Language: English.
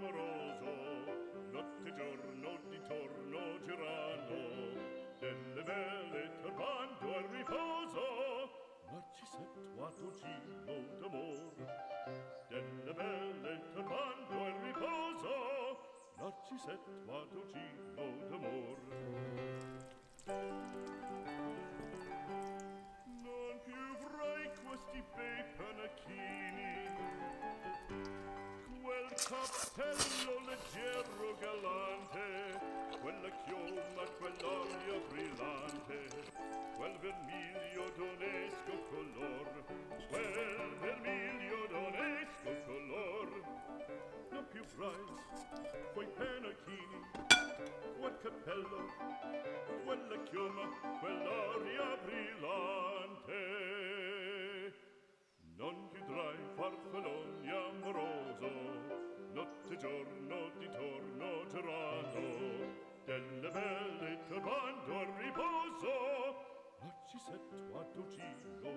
amoroso notte e giorno di torno girano delle vele turbando al riposo Narcisetto a cugino d'amor delle vele turbando al riposo Narcisetto a cugino d'amor cappello leggero galante, quella chioma, quell'olio brillante, quel vermiglio d'onesco color, quel vermiglio d'onesco color. Non più avrai quei panacchini, quel cappello, quella chioma, quell'aria brillante. Al